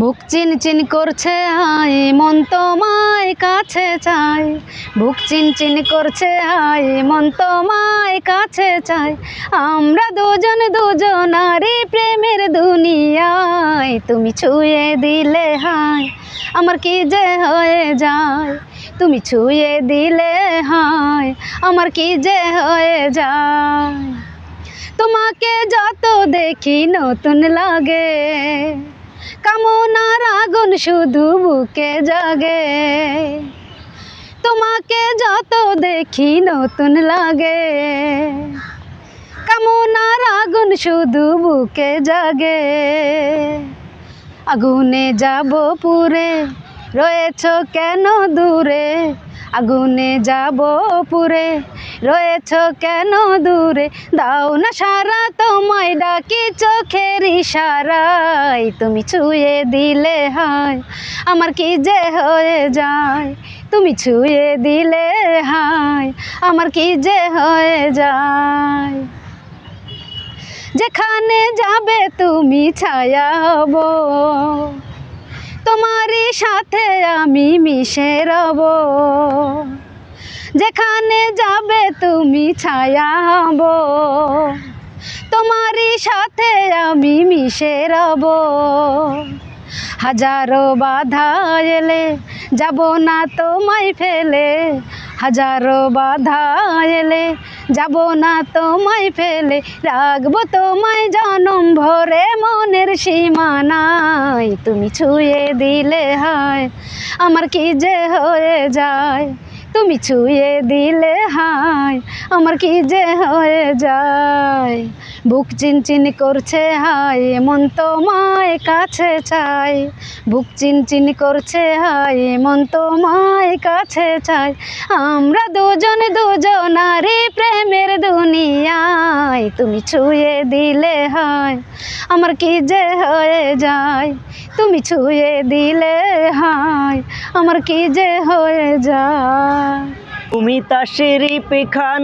বুক চিন চিন করছে হাই মন তোমায় কাছে চাই। বুক চিন চিন করছে হাই মন তোমায় কাছে চাই। আমরা দুজন দুজনারই প্রেমের দুনিয়ায়, তুমি ছুঁয়ে দিলে হাই আমার কি যে হয়ে যায়? তুমি ছুঁয়ে দিলে হাই আমার কি যে হয়ে যায়? তোমাকে যত দেখি নতুন লাগে। কামনার আগুন শুধু বুকে জাগে। তোমাকে যত দেখি নতুন লাগে। কামনার আগুন শুধু বুকে জাগে। আগুনে যাব পুরে, রয়েছ কেন দূরে? আগুনে যাব পুরে। রয়েছ কেন দূরে? দাও না সারা, তোমায় ডাকি চোখের ইশারায়। তুমি ছুঁয়ে দিলে হয়, আমার কি যে হয়ে যায়? তুমি ছুঁয়ে দিলে হয়, আমার কি যে হয়ে যায়? যেখানে যাবে তুমি ছায়া হব তোমারই সাথে আমি মিশে রব। যেখানে যাবে তুমি ছায়া হব। তোমারই সাথে আমি মিশে রব। হাজারো বাধা এলে যাব না তোমায় ফেলে। হাজারো বাধা এলে যাব না তোমায় ফেলে। রাখব তোমায় জনম ভরে। সীমানায় তুমি ছুঁয়ে দিলে হয়, আমার কি যে হয়ে যায়? তুমি ছুঁয়ে দিলে হায়, আমার কি যে হয়ে যায়? বুক চিনচিন করছে হায় মন তোমায় কাছে চাই। বুক চিনচিন করছে হায় মন তোমায় কাছে চাই। আমরা দুজন প্রেমের দুনিয়ায় তুমি ছুঁয়ে দিলে হয়, আমার কি যে হয়ে যায়? তুমি ছুঁয়ে দিলে হয়, আমার কি যে হয়ে যায়? তুমি তাশরিফ খান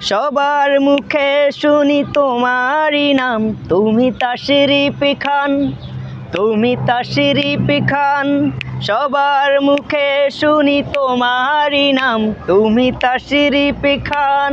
সবার মুখে শুনি তোমারই নাম। তুমি তাশরিফ খান তুমি তাশরিফ খান সবার মুখে শুনি তোমারই নাম। তুমি তাশরিফ খান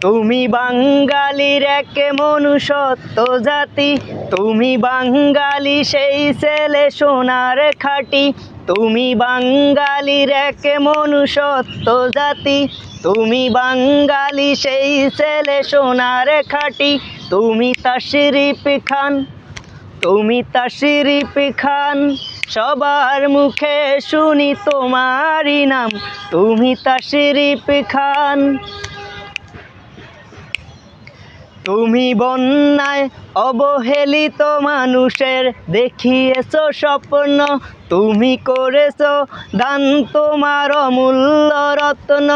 তুমি বাঙালির এক মনুষ্যত্ব জাতি। তুমি বাঙালি সেই ছেলে সোনার খাটি। তুমি বাঙালির এক মনুষ্যত্ব জাতি। তুমি বাঙালি সেই ছেলে সোনার খাটি। তুমি তাশরিফ খান, তুমি তাশরিফ খান। সবার মুখে শুনি তোমারই নাম। তুমি তাশরিফ খান। তুমি বন্যায় অবহেলিত মানুষের দেখিয়েছ স্বপ্ন তুমি করেছ দান তোমার অমূল্য রত্ন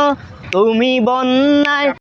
তুমি বন্যায়